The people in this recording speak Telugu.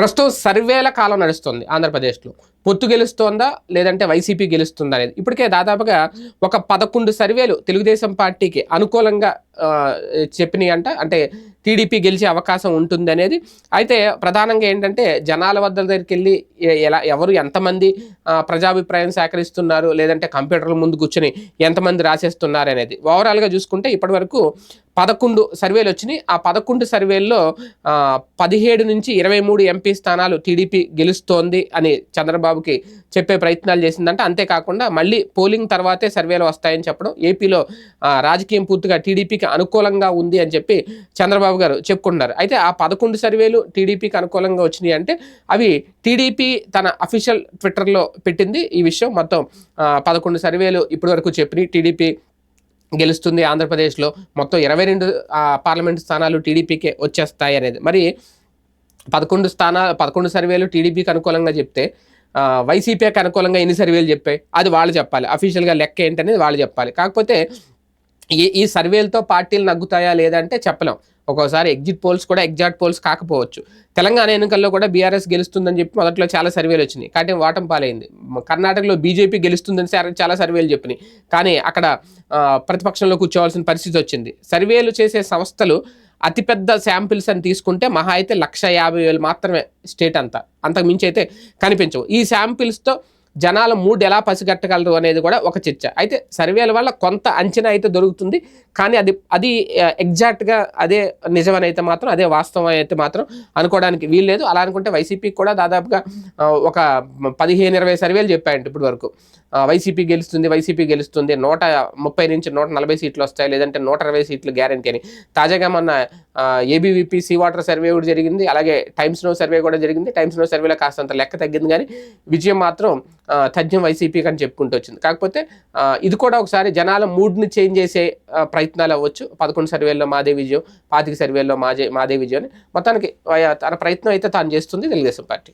ప్రస్తుతం సర్వేల కాలం నడుస్తుంది ఆంధ్రప్రదేశ్లో. పొత్తు గెలుస్తోందా? లేదంటే వైసీపీ గెలుస్తుందా? అనేది ఇప్పటికే దాదాపుగా ఒక పదకొండు సర్వేలు తెలుగుదేశం పార్టీకి అనుకూలంగా చెప్పినాయి అంట అంటే టీడీపీ గెలిచే అవకాశం ఉంటుంది అనేది అయితే ప్రధానంగా ఏంటంటే జనాల వద్ద దగ్గరికి వెళ్ళి ఎలా ఎవరు ఎంతమంది ప్రజాభిప్రాయం సేకరిస్తున్నారు లేదంటే కంప్యూటర్ల ముందు కూర్చొని ఎంతమంది రాసేస్తున్నారు అనేది ఓవరాల్గా చూసుకుంటే ఇప్పటివరకు పదకొండు సర్వేలు వచ్చినాయి. ఆ పదకొండు సర్వేల్లో పదిహేడు నుంచి ఇరవై మూడు ఎంపీ స్థానాలు టీడీపీ గెలుస్తోంది అని చంద్రబాబుకి చెప్పే ప్రయత్నాలు చేసిందంటే. అంతేకాకుండా మళ్ళీ పోలింగ్ తర్వాతే సర్వేలు వస్తాయని చెప్పడం. ఏపీలో రాజకీయం పూర్తిగా టీడీపీకి అనుకూలంగా ఉంది అని చెప్పి చంద్రబాబు గారు చెప్పుకుంటున్నారు. అయితే ఆ పదకొండు సర్వేలు టీడీపీకి అనుకూలంగా వచ్చినాయి అంటే అవి టీడీపీ తన అఫీషియల్ ట్విట్టర్లో పెట్టింది ఈ విషయం మొత్తం. పదకొండు సర్వేలు ఇప్పటి వరకు చెప్పినాయి. టీడీపీ గెలుస్తుంది ఆంధ్రప్రదేశ్లో. మొత్తం ఇరవై రెండు పార్లమెంట్ స్థానాలు టీడీపీకే వచ్చేస్తాయి అనేది. మరి పదకొండు స్థానా పదకొండు సర్వేలు టీడీపీకి అనుకూలంగా చెప్తే వైసీపీకి అనుకూలంగా ఎన్ని సర్వేలు చెప్పాయి? అది వాళ్ళు చెప్పాలి. అఫీషియల్గా లెక్క ఏంటనేది వాళ్ళు చెప్పాలి. కాకపోతే ఈ ఈ సర్వేలతో పార్టీలు నగ్గుతాయా లేదంటే చెప్పలేం. ఒక్కోసారి ఎగ్జిట్ పోల్స్ కూడా ఎగ్జాక్ట్ పోల్స్ కాకపోవచ్చు. తెలంగాణ ఎన్నికల్లో కూడా బీఆర్ఎస్ గెలుస్తుందని చెప్పి మొదట్లో చాలా సర్వేలు వచ్చినాయి. కానీ వాటం పాలైంది. కర్ణాటకలో బీజేపీ గెలుస్తుందని సార్ చాలా సర్వేలు చెప్పినాయి. కానీ అక్కడ ప్రతిపక్షంలో కూర్చోవాల్సిన పరిస్థితి వచ్చింది. సర్వేలు చేసే సంస్థలు అతిపెద్ద శాంపిల్స్ అని తీసుకుంటే మహా అయితే లక్ష యాభై వేలు మాత్రమే స్టేట్ అంతా. అంతకు మించి అయితే కనిపించవు. ఈ శాంపిల్స్తో జనాల మూడ్ ఎలా పసిగట్టగలరు అనేది కూడా ఒక చర్చ. అయితే సర్వేల వల్ల కొంత అంచనా అయితే దొరుకుతుంది. కానీ అది అది ఎగ్జాక్ట్గా అదే నిజమని అయితే మాత్రం అదే వాస్తవం అయితే మాత్రం అనుకోవడానికి వీల్లేదు. అలా అనుకుంటే వైసీపీకి కూడా దాదాపుగా ఒక పదిహేను ఇరవై సర్వేలు చెప్పాయంట ఇప్పటి వరకు. వైసీపీ గెలుస్తుంది వైసీపీ గెలుస్తుంది నూట ముప్పై నుంచి నూట నలభై సీట్లు వస్తాయి లేదంటే నూట ఇరవై సీట్లు గ్యారంటీ అని. తాజాగా మొన్న ఏబీవీపీ సీ వాటర్ సర్వే కూడా జరిగింది. అలాగే టైమ్స్ నో సర్వే కూడా జరిగింది. టైమ్స్ నో సర్వేలో కాస్తంత లెక్క తగ్గింది కానీ విజయం మాత్రం తజ్ఞం తథ్యం వైసీపీకి అని చెప్పుకుంటూ వచ్చింది. కాకపోతే ఇది కూడా ఒకసారి జనాల మూడ్ని చేంజ్ చేసే ప్రయత్నాలు అవ్వచ్చు. పదకొండు సర్వేల్లో మాదే విజయం పాతిక సర్వేల్లో మాదే మాదే విజయం అని. మొత్తానికి ఆ, తన ప్రయత్నం అయితే తాను చేస్తుంది తెలుగుదేశం పార్టీ.